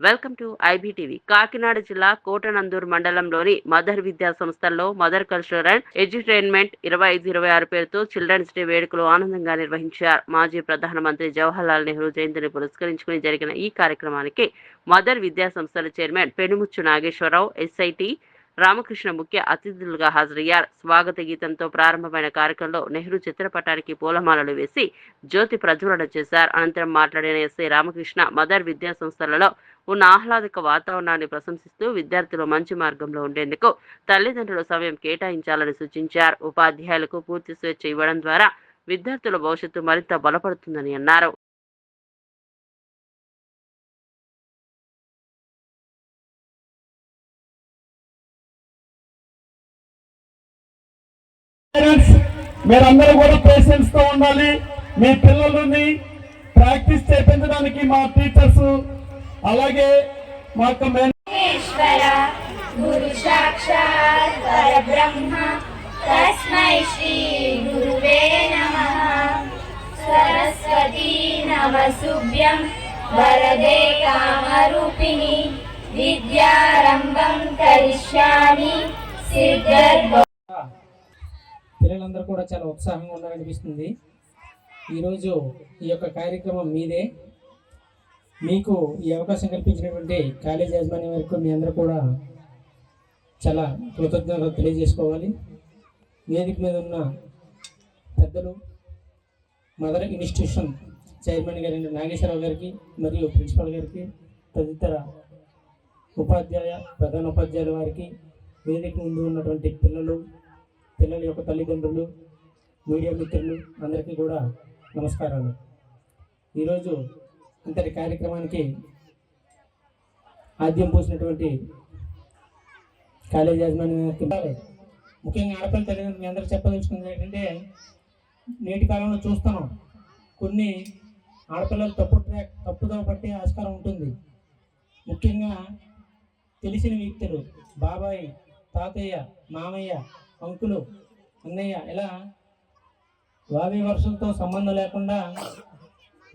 Welcome to IBTV. Kakinada జిల్లా కోటనందూర్ మండలంలోని mother విద్యా సంస్థల్లో మదర్ కల్చరల్ అండ్ ఎడ్యుటైన్మెంట్ ఇరవై ఐదు ఇరవై ఆరు పేరుతో చిల్డ్రన్స్ డే వేడుకలు ఆనందంగా నిర్వహించారు. మాజీ ప్రధానమంత్రి జవహర్లాల్ నెహ్రూ జయంతిని పురస్కరించుకుని జరిగిన ఈ కార్యక్రమానికి మదర్ విద్యా సంస్థల చైర్మన్ పెనుముచ్చు నాగేశ్వరరావు ఎస్ఐటి రామకృష్ణ ముఖ్య అతిథులుగా హాజరయ్యారు. స్వాగత గీతంతో ప్రారంభమైన కార్యక్రమంలో నెహ్రూ చిత్రపటానికి పూలమాలలు వేసి జ్యోతి ప్రజ్వలన చేశారు. అనంతరం మాట్లాడిన ఎస్ఐ రామకృష్ణ మదర్ విద్యా సంస్థలలో ఉన్న ఆహ్లాదక వాతావరణాన్ని ప్రశంసిస్తూ విద్యార్థులు మంచి మార్గంలో ఉండేందుకు తల్లిదండ్రులు సమయం కేటాయించాలని సూచించారు. ఉపాధ్యాయులకు పూర్తి స్వేచ్ఛ ఇవ్వడం ద్వారా విద్యార్థుల భవిష్యత్తు మరింత బలపడుతుందని అన్నారు. మీరందరూ కూడా పేషెన్స్తో ఉండాలి. మీ పిల్లలని ప్రాక్టీస్ చేపించడానికి మా టీచర్స్ అలాగే మా యొక్క తస్మై శ్రీ గురువే సరస్వతీ వరదే కామరూపిణి విద్యారంభం కరిష్యామి సిద్ధర్భ పిల్లలందరూ కూడా చాలా ఉత్సాహంగా ఉన్నారనిపిస్తుంది ఈరోజు ఈ యొక్క కార్యక్రమం మీదే. మీకు ఈ అవకాశం కల్పించినటువంటి కాలేజ్ యాజమాన్యం వరకు మీ అందరూ కూడా చాలా కృతజ్ఞతలు తెలియజేసుకోవాలి. వేదిక మీద ఉన్న పెద్దలు మదర్ ఇన్స్టిట్యూషన్ చైర్మన్ గారి నాగేశ్వరరావు గారికి మరియు ప్రిన్సిపాల్ గారికి తదితర ఉపాధ్యాయ ప్రధాన ఉపాధ్యాయుల వారికి వేదిక ముందు ఉన్నటువంటి పిల్లలు పిల్లల యొక్క తల్లిదండ్రులు మీడియా మిత్రులు అందరికీ కూడా నమస్కారాలు. ఈరోజు ఇంతటి కార్యక్రమానికి ఆద్యం పోసినటువంటి కాలేజ్ యాజమాన్యానికి ముఖ్యంగా ఆడపిల్ల తల్లిదండ్రులు అందరూ చెప్పదలుచుకుంది ఏంటంటే నేటి కాలంలో చూస్తున్నాం కొన్ని ఆడపిల్లలు తప్పు ట్రాక్ తప్పుదో పట్టే ఆస్కారం ఉంటుంది. ముఖ్యంగా తెలిసిన వ్యక్తులు బాబాయి తాతయ్య మామయ్య అంకులు అన్నయ్య ఇలా వావి వర్షంతో సంబంధం లేకుండా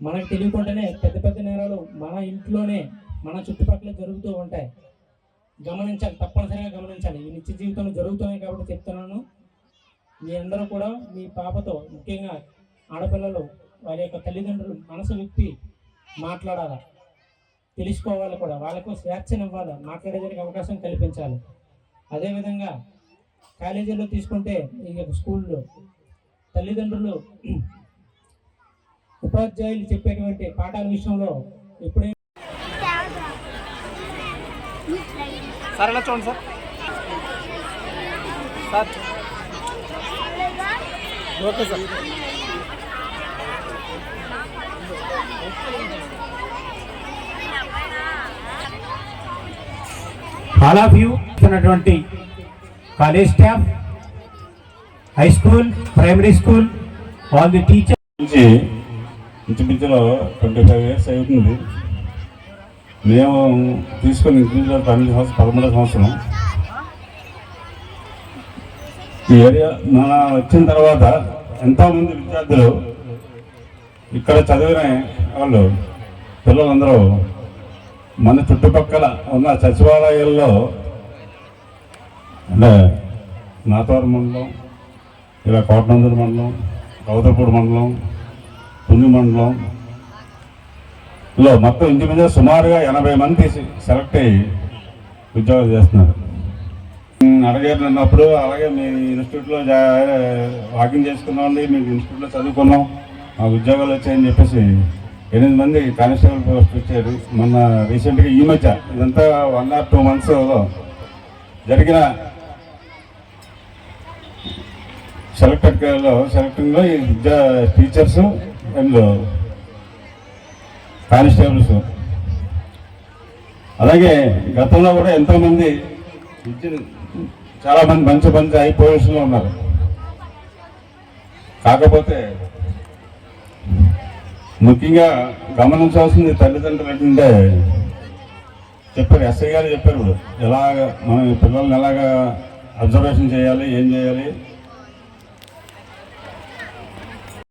మనకు తెలియకుండానే పెద్ద పెద్ద నేరాలు మన ఇంట్లోనే మన చుట్టుపక్కల జరుగుతూ ఉంటాయి. గమనించాలి తప్పనిసరిగా గమనించాలి. ఈ నిత్య జీవితంలో జరుగుతున్నాయి కాబట్టి చెప్తున్నాను. మీ అందరూ కూడా మీ పాపతో ముఖ్యంగా ఆడపిల్లలు వారి యొక్క తల్లిదండ్రులు మనసు విప్పి మాట్లాడాలి. తెలుసుకోవాలి కూడా. వాళ్ళకు స్వేచ్ఛనివ్వాలి. మాట్లాడేదానికి అవకాశం కల్పించాలి. అదేవిధంగా కాలేజీలో తీసుకుంటే ఈ యొక్క స్కూల్లో తల్లిదండ్రులు ఉపాధ్యాయులు చెప్పేటువంటి పాఠాల విషయంలో ఎప్పుడైనా సార్ ఎలా చూడండి sir. Sir. Okay sir. All of you ఉన్నటువంటి college staff high school primary school all the teacher నుంచి ఇంచుమించులో ట్వంటీ ఫైవ్ ఇయర్స్ అవుతుంది. మేము తీసుకుని ఇంచుమించులో పన్నెండు సంవత్సరం పదమూడో సంవత్సరం. ఈ ఏరియా మన వచ్చిన తర్వాత ఎంతోమంది విద్యార్థులు ఇక్కడ చదివిన వాళ్ళు పిల్లలందరూ మన చుట్టుపక్కల ఉన్న సచివాలయాల్లో అంటే నాతవరం మండలం ఇలా కోటనందూరు మండలం గౌతపూడి మండలం పుంజు మండలం. లో మొత్తం ఇంచుమించు సుమారుగా ఎనభై మంది సెలెక్ట్ అయ్యి ఉద్యోగాలు చేస్తున్నారు. అడగారు అన్నప్పుడు అలాగే మీ ఇన్స్టిట్యూట్లో వాకింగ్ చేసుకున్నామండి మీకు ఇన్స్టిట్యూట్లో చదువుకున్నాం మా ఉద్యోగాలు వచ్చాయని చెప్పేసి ఎనిమిది మంది కానిస్టేబుల్ పోస్ట్ వచ్చారు. మొన్న రీసెంట్గా ఈ మధ్య ఇదంతా వన్ ఆర్ టూ మంత్స్లో జరిగిన సెలెక్టెడ్ సెలెక్టింగ్లో ఈ విద్యా టీచర్స్ అండ్ కానిస్టేబుల్స్ అలాగే గతంలో కూడా ఎంతోమంది చాలామంది చాలా మంది మంచి మంచి హై పొజిషన్లో ఉన్నారు. కాకపోతే ముఖ్యంగా గమనించాల్సింది తల్లిదండ్రులు ఏంటంటే చెప్పారు ఎస్ఐ గారు చెప్పారు. ఎలాగ మనం పిల్లల్ని ఎలాగ అబ్జర్వేషన్ చేయాలి ఏం చేయాలి?